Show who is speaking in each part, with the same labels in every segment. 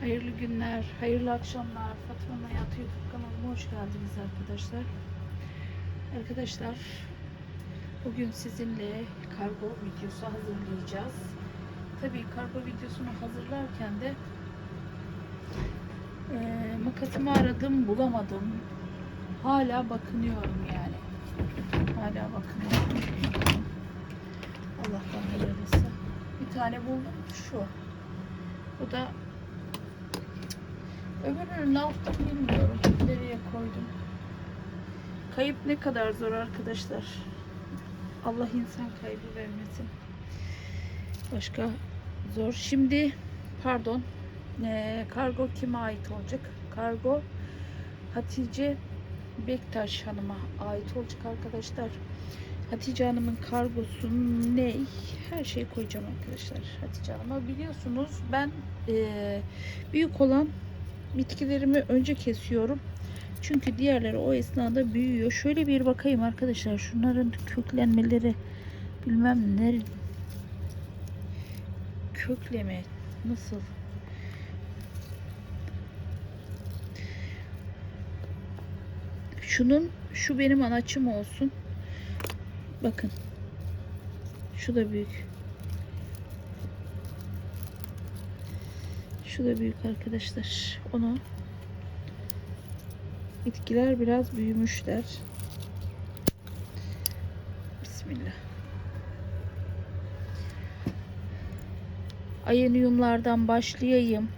Speaker 1: Hayırlı günler, hayırlı akşamlar. Fatma Hayatı YouTube kanalıma hoş geldiniz arkadaşlar. Arkadaşlar, bugün sizinle kargo videosu hazırlayacağız. Tabii kargo videosunu hazırlarken de eee makasımı aradım, bulamadım. Hala bakınıyorum yani. Hala bakınıyorum. Allah'tan hayırlısı. Bir tane buldum, şu. Bu da Öbürünü ne yaptım bilmiyorum. Nereye koydum. Kayıp ne kadar zor arkadaşlar. Allah insan kaybı vermesin. Başka zor. Şimdi pardon. Ee, kargo kime ait olacak? Kargo Hatice Bektaş Hanım'a ait olacak arkadaşlar. Hatice Hanım'ın kargosu ne? Her şeyi koyacağım arkadaşlar. Hatice Hanım'a biliyorsunuz ben eee, büyük olan bitkilerimi önce kesiyorum. Çünkü diğerleri o esnada büyüyor. Şöyle bir bakayım arkadaşlar. Şunların köklenmeleri bilmem ne kökleme nasıl şunun şu benim anaçım olsun. Bakın. Şu da büyük. Şu da büyük arkadaşlar. Onu bitkiler biraz büyümüşler. Bismillah. Ayeniyumlardan başlayayım.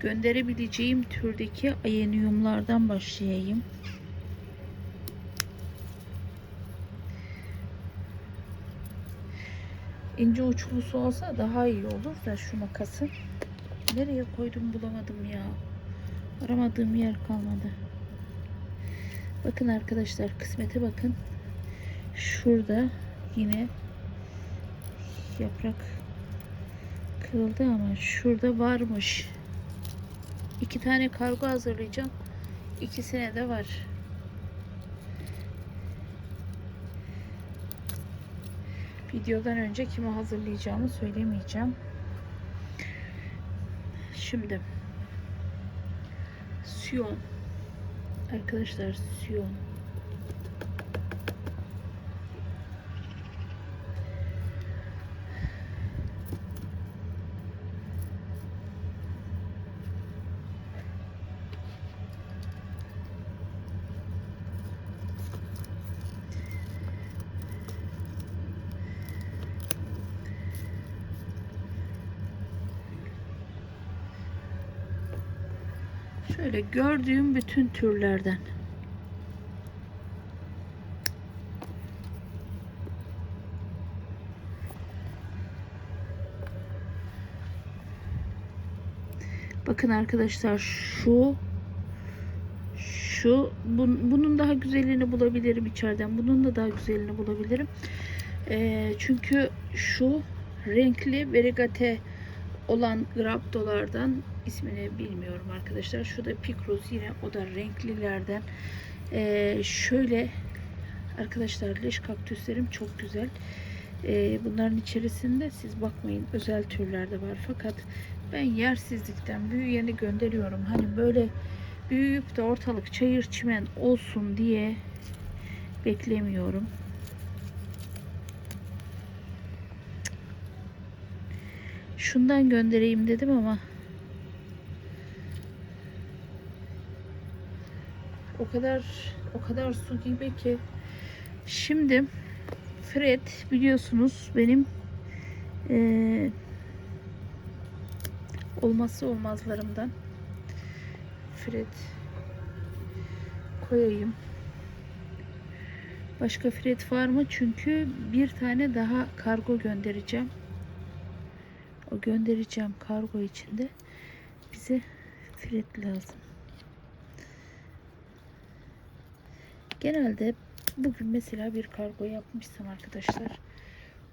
Speaker 1: Gönderebileceğim türdeki ayeniyumlardan başlayayım. İnce uçlusu olsa daha iyi olur da şu makasın. Nereye koydum bulamadım ya. Aramadığım yer kalmadı. Bakın arkadaşlar kısmete bakın. Şurada yine yaprak kırıldı ama şurada varmış. İki tane kargo hazırlayacağım. İkisine de var. Videodan önce kimi hazırlayacağımı söylemeyeceğim. Şimdi. Siyon Arkadaşlar Siyon Şöyle gördüğüm bütün türlerden. Bakın arkadaşlar şu şu bun- bunun daha güzelini bulabilirim içeriden. Bunun da daha güzelini bulabilirim. Ee, çünkü şu renkli verigate olan graptolardan ismini bilmiyorum arkadaşlar. Şu da Picros yine o da renklilerden. Ee, şöyle arkadaşlar leş kaktüslerim çok güzel. Ee, bunların içerisinde siz bakmayın özel türlerde var. Fakat ben yersizlikten büyüyeni gönderiyorum. Hani böyle büyüyüp de ortalık çayır çimen olsun diye beklemiyorum. Şundan göndereyim dedim ama o kadar o kadar su gibi ki şimdi Fred biliyorsunuz benim eee, olmazsa olmazlarımdan Fred koyayım. Başka Fred var mı? Çünkü bir tane daha kargo göndereceğim. O göndereceğim kargo içinde bize Fred lazım. Genelde bugün mesela bir kargo yapmışsam arkadaşlar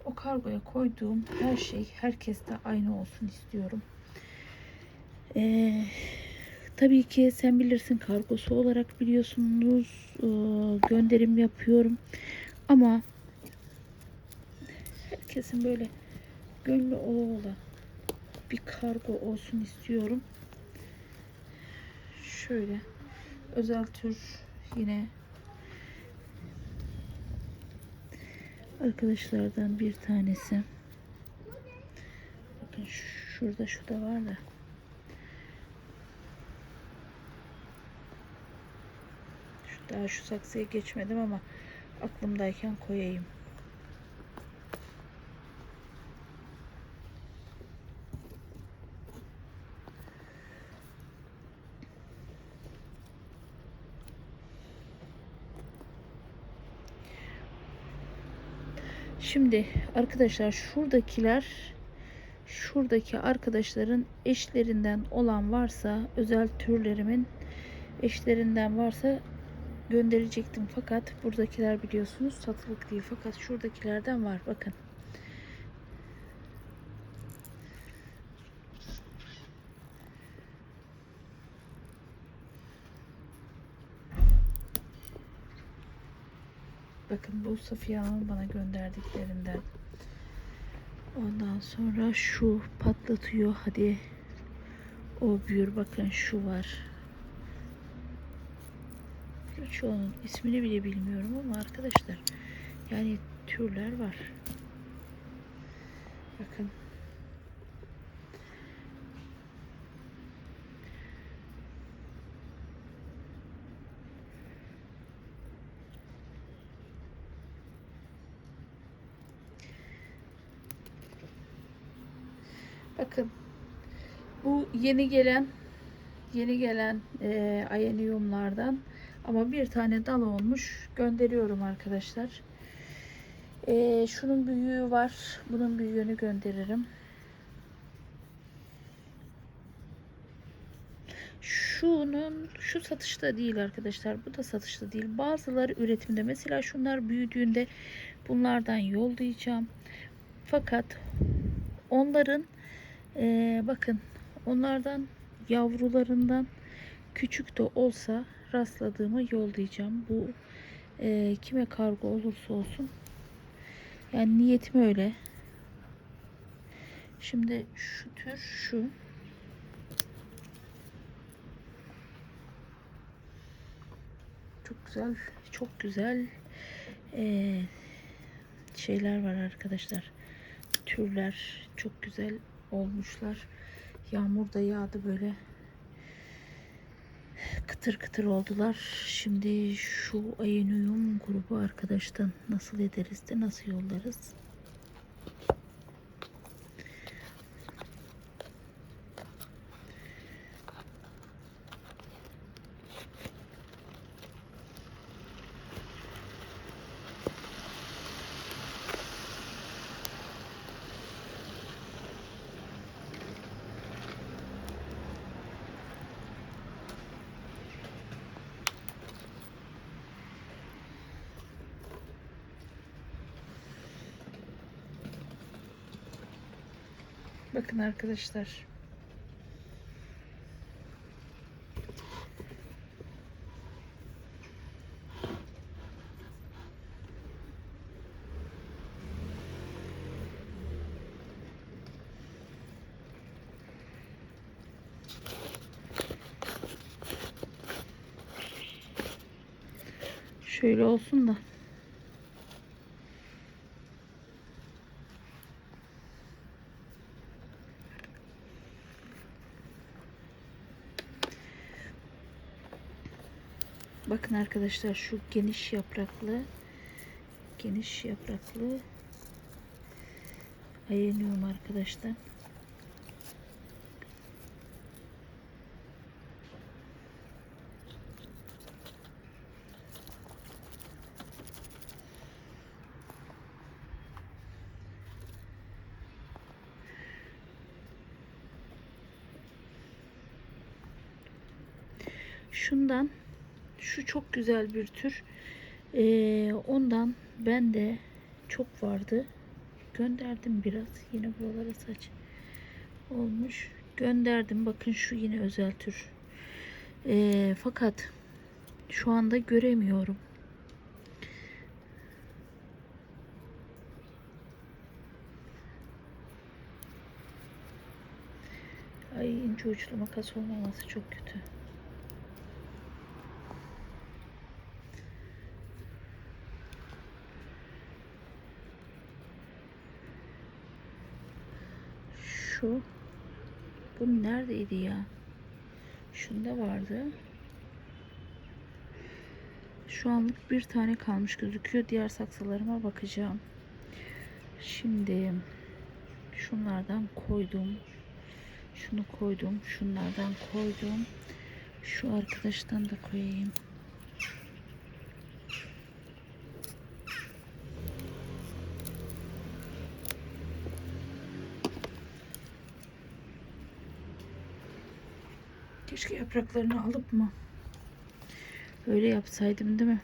Speaker 1: o kargoya koyduğum her şey herkeste aynı olsun istiyorum. Ee, tabii ki sen bilirsin kargosu olarak biliyorsunuz ee, gönderim yapıyorum ama herkesin böyle gönlü ola ola bir kargo olsun istiyorum. Şöyle özel tür yine arkadaşlardan bir tanesi. Bakın şurada şu da var da. Daha şu saksıya geçmedim ama aklımdayken koyayım. Şimdi arkadaşlar şuradakiler şuradaki arkadaşların eşlerinden olan varsa özel türlerimin eşlerinden varsa gönderecektim. Fakat buradakiler biliyorsunuz satılık değil. Fakat şuradakilerden var. Bakın. Bakın bu Safiye Hanım'ın bana gönderdiklerinden. Ondan sonra şu patlatıyor. Hadi o büyür. Bakın şu var. Çoğunun ismini bile bilmiyorum ama arkadaşlar yani türler var. Bakın. Bakın bu yeni gelen yeni gelen e, ayeniyumlardan ama bir tane dal olmuş gönderiyorum arkadaşlar. E, şunun büyüğü var. Bunun büyüğünü gönderirim. Şunun şu satışta değil arkadaşlar. Bu da satışta değil. Bazıları üretimde. Mesela şunlar büyüdüğünde bunlardan yollayacağım. Fakat onların ee, bakın onlardan yavrularından küçük de olsa rastladığımı yollayacağım. Bu e, kime kargo olursa olsun. Yani niyetim öyle. Şimdi şu tür şu. Çok güzel, çok güzel e, şeyler var arkadaşlar. Türler çok güzel olmuşlar. Yağmur da yağdı böyle. Kıtır kıtır oldular. Şimdi şu Ayenuyum grubu arkadaştan nasıl ederiz de nasıl yollarız? Bakın arkadaşlar. Şöyle olsun da. Bakın arkadaşlar şu geniş yapraklı geniş yapraklı ayırıyorum arkadaşlar. Şundan şu çok güzel bir tür. Ee, ondan ben de çok vardı. Gönderdim biraz. Yine buralara saç olmuş. Gönderdim. Bakın şu yine özel tür. Ee, fakat şu anda göremiyorum. Ay ince uçlu makas olmaması çok kötü. Şu. Bu neredeydi ya? Şunda vardı. Şu anlık bir tane kalmış gözüküyor. Diğer saksılarıma bakacağım. Şimdi şunlardan koydum. Şunu koydum. Şunlardan koydum. Şu arkadaştan da koyayım. Keşke yapraklarını alıp mı öyle yapsaydım değil mi?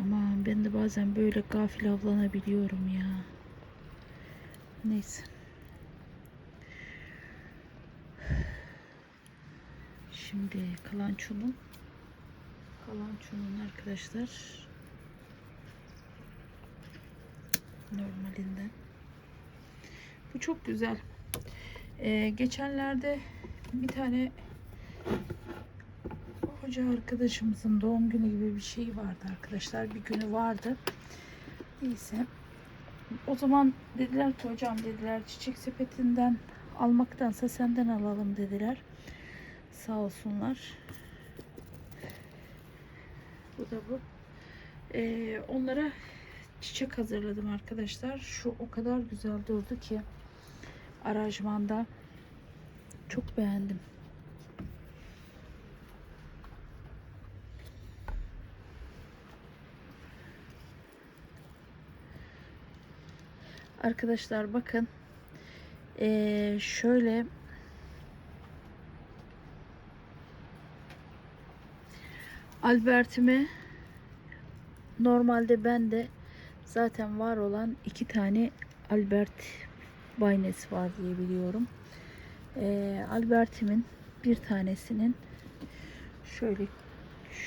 Speaker 1: Ama ben de bazen böyle gafil avlanabiliyorum ya. Neyse. Şimdi kalançonun kalançonun arkadaşlar normalinden. Bu çok güzel. Ee, geçenlerde bir tane hoca arkadaşımızın doğum günü gibi bir şey vardı arkadaşlar. Bir günü vardı. Neyse. O zaman dediler ki hocam dediler çiçek sepetinden almaktansa senden alalım dediler. Sağ olsunlar. Bu da bu. Ee, onlara çiçek hazırladım arkadaşlar. Şu o kadar güzel durdu ki aranjmanda çok beğendim. Arkadaşlar bakın. Ee, şöyle Albert'ime normalde bende zaten var olan iki tane Albert baynesi var diye biliyorum. Ee, Albert'imin bir tanesinin şöyle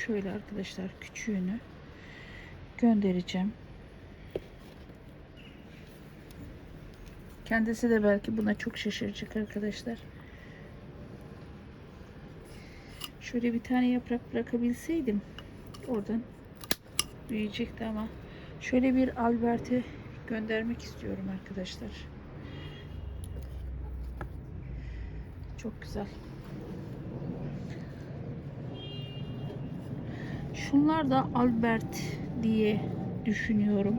Speaker 1: şöyle arkadaşlar küçüğünü göndereceğim. Kendisi de belki buna çok şaşıracak arkadaşlar. Şöyle bir tane yaprak bırakabilseydim oradan büyüyecekti ama şöyle bir Albert'e göndermek istiyorum arkadaşlar. Çok güzel. Şunlar da Albert diye düşünüyorum.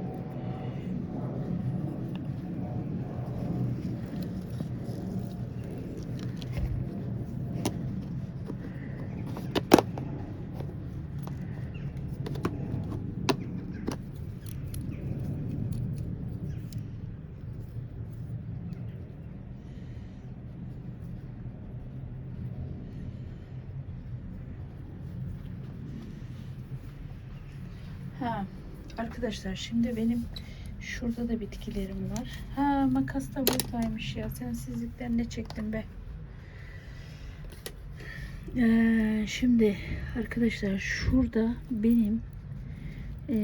Speaker 1: Ha, arkadaşlar şimdi benim şurada da bitkilerim var. Ha makas da buradaymış ya. Sensizlikten ne çektim be. Ee, şimdi arkadaşlar şurada benim e,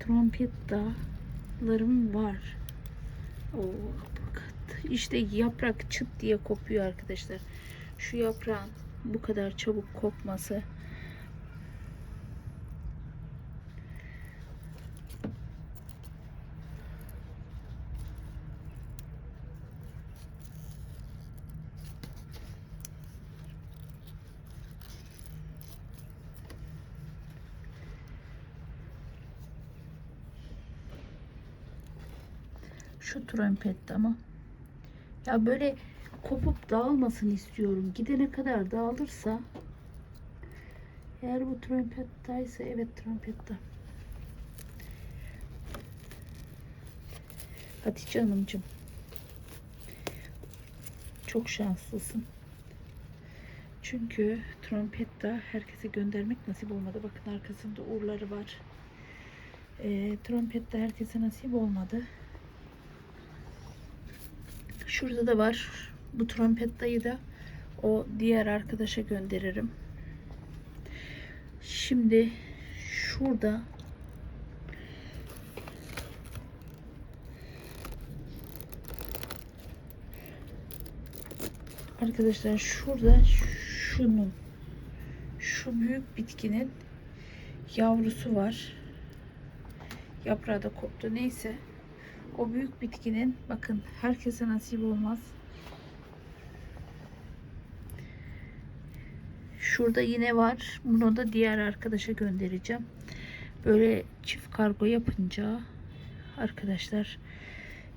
Speaker 1: trompet dağlarım var. Oo, bak, işte yaprak çıt diye kopuyor arkadaşlar. Şu yaprağın bu kadar çabuk kopması Şu trompette ama. Ya böyle kopup dağılmasını istiyorum. Gidene kadar dağılırsa eğer bu trompettaysa evet trompette. Hatice Hanımcığım. Çok şanslısın. Çünkü trompetta herkese göndermek nasip olmadı. Bakın arkasında uğurları var. E, trompetta herkese nasip olmadı. Şurada da var. Bu trompettayı da o diğer arkadaşa gönderirim. Şimdi şurada Arkadaşlar şurada şunun şu büyük bitkinin yavrusu var. Yaprağı da koptu. Neyse. O büyük bitkinin bakın herkese nasip olmaz. Şurada yine var. Bunu da diğer arkadaşa göndereceğim. Böyle çift kargo yapınca arkadaşlar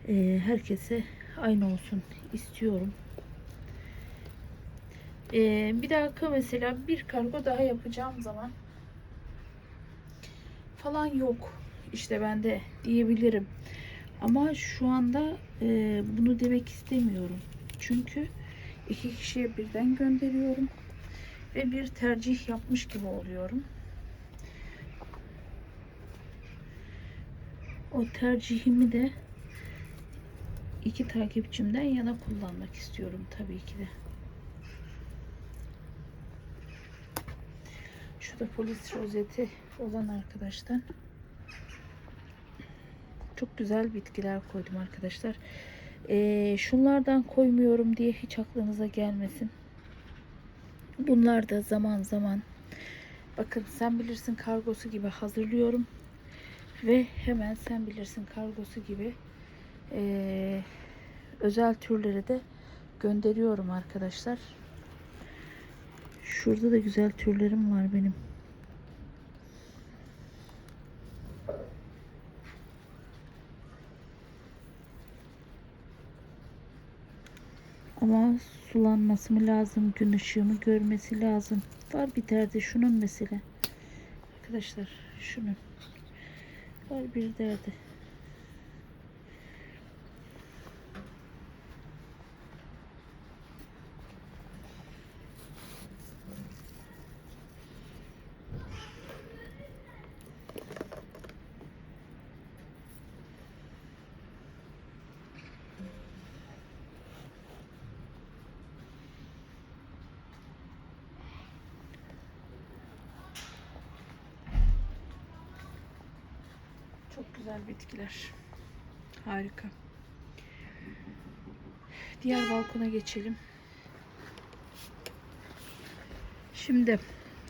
Speaker 1: e, herkese aynı olsun istiyorum. E, bir dakika mesela bir kargo daha yapacağım zaman falan yok. İşte ben de diyebilirim. Ama şu anda e, bunu demek istemiyorum. Çünkü iki kişiye birden gönderiyorum ve bir tercih yapmış gibi oluyorum. O tercihimi de iki takipçimden yana kullanmak istiyorum tabii ki de. Şu da polis rozeti olan arkadaştan. Çok güzel bitkiler koydum arkadaşlar. Ee, şunlardan koymuyorum diye hiç aklınıza gelmesin. Bunlar da zaman zaman bakın sen bilirsin kargosu gibi hazırlıyorum ve hemen sen bilirsin kargosu gibi eee, özel türleri de gönderiyorum arkadaşlar. Şurada da güzel türlerim var benim. Ama sulanması mı lazım, gün ışığımı görmesi lazım. Var bir derdi şunun mesela. Arkadaşlar şunun. Var bir derdi. Çok güzel bitkiler. Harika. Diğer balkona geçelim. Şimdi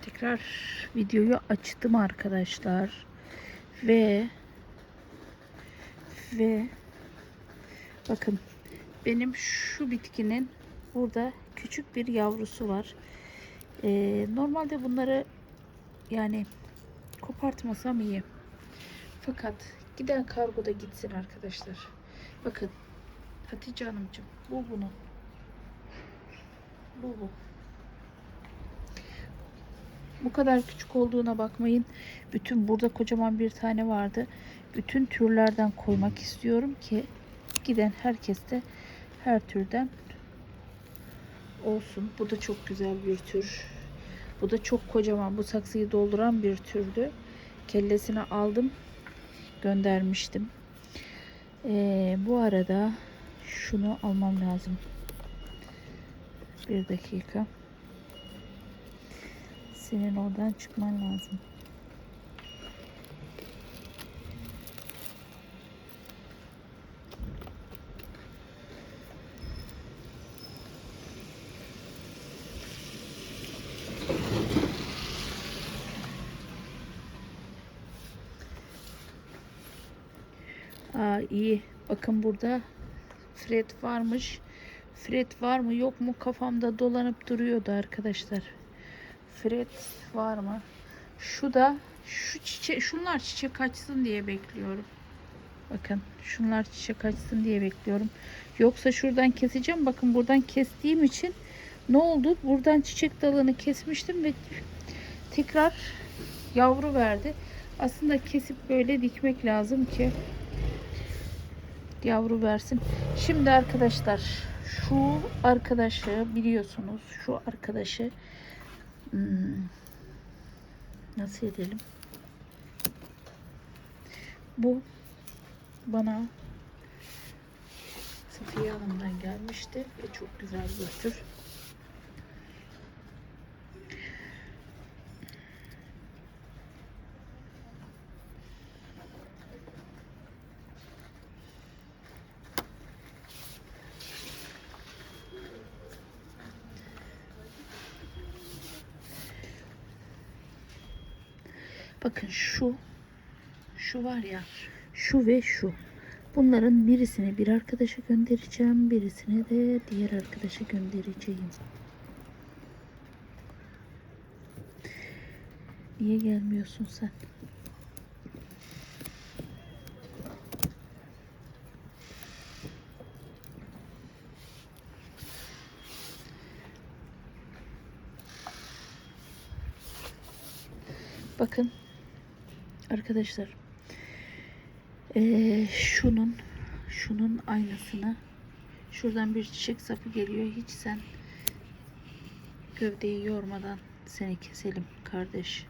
Speaker 1: tekrar videoyu açtım arkadaşlar. Ve ve bakın benim şu bitkinin burada küçük bir yavrusu var. Ee, normalde bunları yani kopartmasam iyi. Fakat giden kargoda gitsin arkadaşlar. Bakın Hatice Hanımcığım bu bunun. Bu bu. Bu kadar küçük olduğuna bakmayın. Bütün burada kocaman bir tane vardı. Bütün türlerden koymak istiyorum ki giden herkes de her türden olsun. Bu da çok güzel bir tür. Bu da çok kocaman. Bu saksıyı dolduran bir türdü. Kellesini aldım göndermiştim. Ee, bu arada şunu almam lazım. Bir dakika. Senin oradan çıkman lazım. Aa, iyi. Bakın burada Fred varmış. Fred var mı yok mu kafamda dolanıp duruyordu arkadaşlar. Fred var mı? Şu da şu çiçek şunlar çiçek açsın diye bekliyorum. Bakın şunlar çiçek açsın diye bekliyorum. Yoksa şuradan keseceğim. Bakın buradan kestiğim için ne oldu? Buradan çiçek dalını kesmiştim ve tekrar yavru verdi. Aslında kesip böyle dikmek lazım ki yavru versin. Şimdi arkadaşlar şu arkadaşı biliyorsunuz şu arkadaşı hmm, nasıl edelim? Bu bana Safiye Hanım'dan gelmişti ve çok güzel bir tür. Bakın şu şu var ya şu ve şu. Bunların birisini bir arkadaşa göndereceğim. Birisini de diğer arkadaşa göndereceğim. Niye gelmiyorsun sen? Bakın arkadaşlar eee, şunun şunun aynısını şuradan bir çiçek sapı geliyor hiç sen gövdeyi yormadan seni keselim kardeş.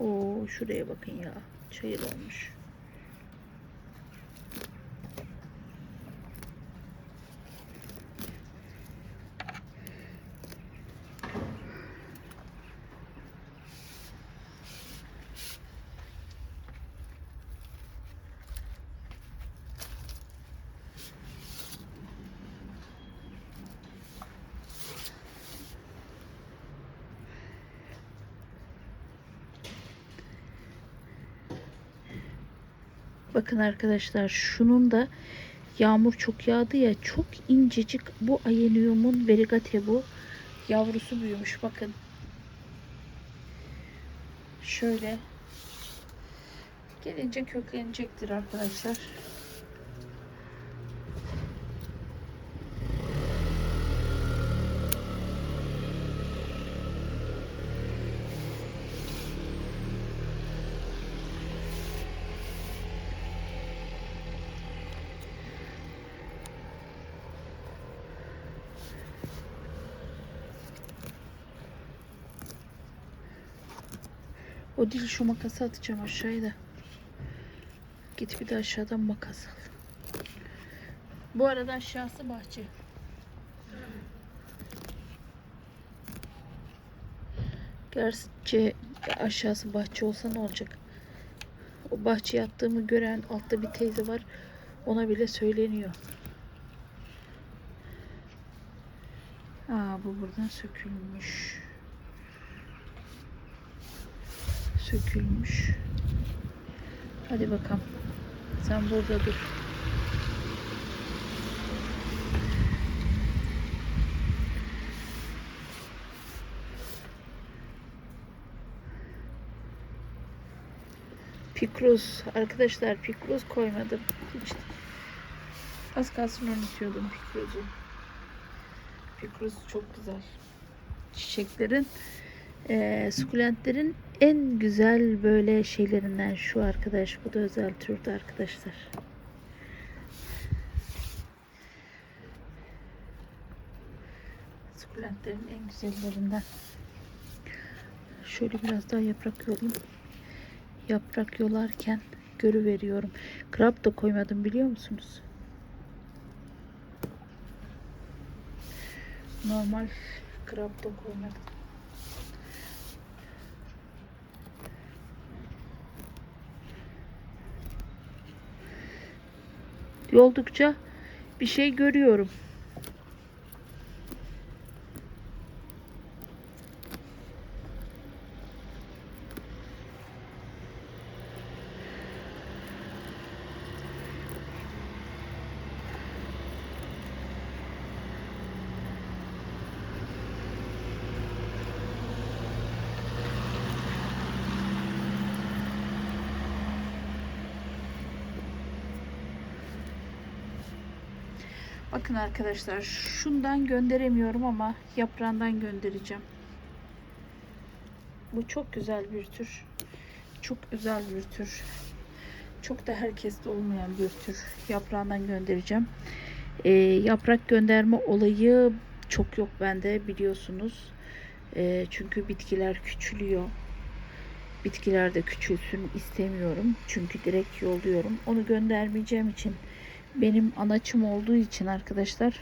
Speaker 1: Oo şuraya bakın ya çayır olmuş. Bakın arkadaşlar şunun da yağmur çok yağdı ya çok incecik bu ayeniumun verigate bu yavrusu büyümüş bakın. Şöyle gelince köklenecektir arkadaşlar. O değil şu makası atacağım aşağıya da. Git bir de aşağıdan makas al. Bu arada aşağısı bahçe. Gerçi aşağısı bahçe olsa ne olacak? O bahçe yattığımı gören altta bir teyze var. Ona bile söyleniyor. Aa bu buradan sökülmüş. Sökülmüş. Hadi bakalım. Sen burada dur. Pikroz. Arkadaşlar pikroz koymadım. Hiç. Az kalsın unutuyordum pikrozu. Pikroz çok güzel. Çiçeklerin eee sukulentlerin en güzel böyle şeylerinden şu arkadaş. Bu da özel türde arkadaşlar. Sukulentlerin en güzellerinden. Şöyle biraz daha yaprak yolayım. Yaprak yolarken görüveriyorum. Krap da koymadım biliyor musunuz? Normal krap da koymadım. Yoldukça bir şey görüyorum. Bakın arkadaşlar şundan gönderemiyorum ama yaprağından göndereceğim. Bu çok güzel bir tür. Çok özel bir tür. Çok da herkeste olmayan bir tür. Yaprağından göndereceğim. Ee, yaprak gönderme olayı çok yok bende biliyorsunuz. Ee, çünkü bitkiler küçülüyor. Bitkiler de küçülsün istemiyorum. Çünkü direkt yolluyorum. Onu göndermeyeceğim için benim anaçım olduğu için arkadaşlar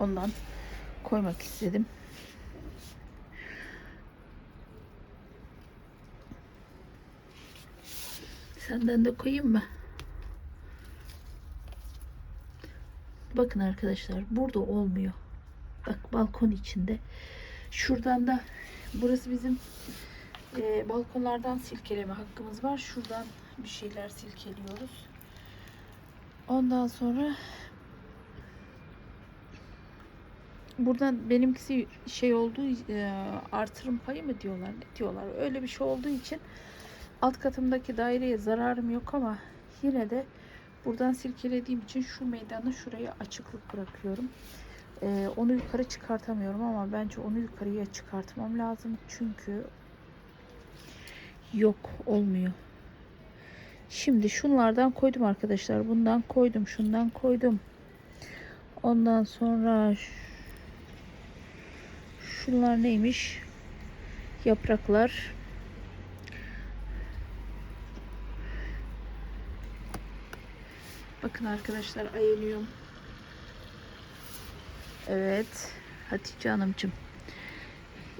Speaker 1: ondan koymak istedim. Senden de koyayım mı? Bakın arkadaşlar burada olmuyor. Bak balkon içinde. Şuradan da burası bizim Ee, balkonlardan silkeleme hakkımız var. Şuradan bir şeyler silkeliyoruz. Ondan sonra buradan benimkisi şey olduğu e, artırım payı mı diyorlar ne diyorlar öyle bir şey olduğu için alt katımdaki daireye zararım yok ama yine de buradan silkelediğim için şu meydanı şuraya açıklık bırakıyorum. Ee, onu yukarı çıkartamıyorum ama bence onu yukarıya çıkartmam lazım çünkü yok olmuyor. Şimdi şunlardan koydum arkadaşlar. Bundan koydum, şundan koydum. Ondan sonra şunlar neymiş? Yapraklar. Bakın arkadaşlar ayılıyorum. Evet. Hatice Hanımcığım.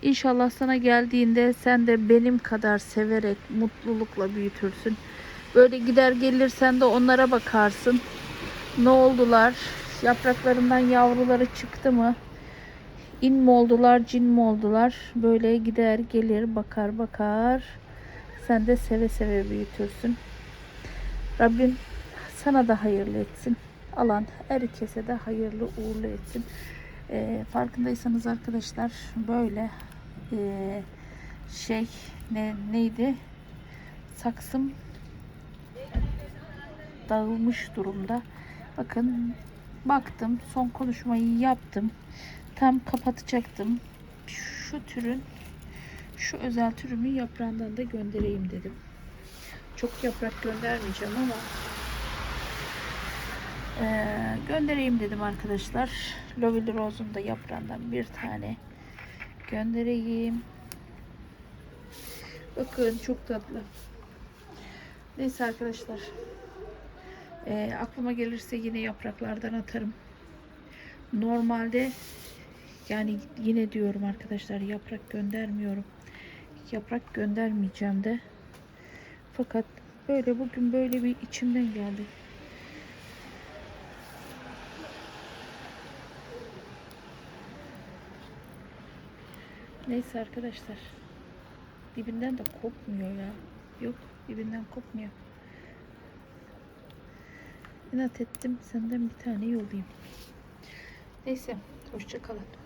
Speaker 1: İnşallah sana geldiğinde sen de benim kadar severek mutlulukla büyütürsün. Böyle gider gelirsen de onlara bakarsın. Ne oldular? Yapraklarından yavruları çıktı mı? İn mi oldular, cin mi oldular? Böyle gider gelir bakar bakar. Sen de seve seve büyütürsün. Rabbim sana da hayırlı etsin. Alan herkese de hayırlı uğurlu etsin. Ee, farkındaysanız arkadaşlar böyle ee, şey ne neydi? Saksım dağılmış durumda. Bakın baktım son konuşmayı yaptım. Tam kapatacaktım. Şu türün şu özel türümü yaprağından da göndereyim dedim. Çok yaprak göndermeyeceğim ama eee, göndereyim dedim arkadaşlar. Lovely Rose'un da yaprağından bir tane göndereyim. Bakın çok tatlı. Neyse arkadaşlar. Eee, aklıma gelirse yine yapraklardan atarım. Normalde yani yine diyorum arkadaşlar yaprak göndermiyorum. Yaprak göndermeyeceğim de. Fakat böyle bugün böyle bir içimden geldi. Neyse arkadaşlar. Dibinden de kopmuyor ya. Yok dibinden kopmuyor. İnat ettim senden bir tane yollayayım. Neyse hoşça kalın.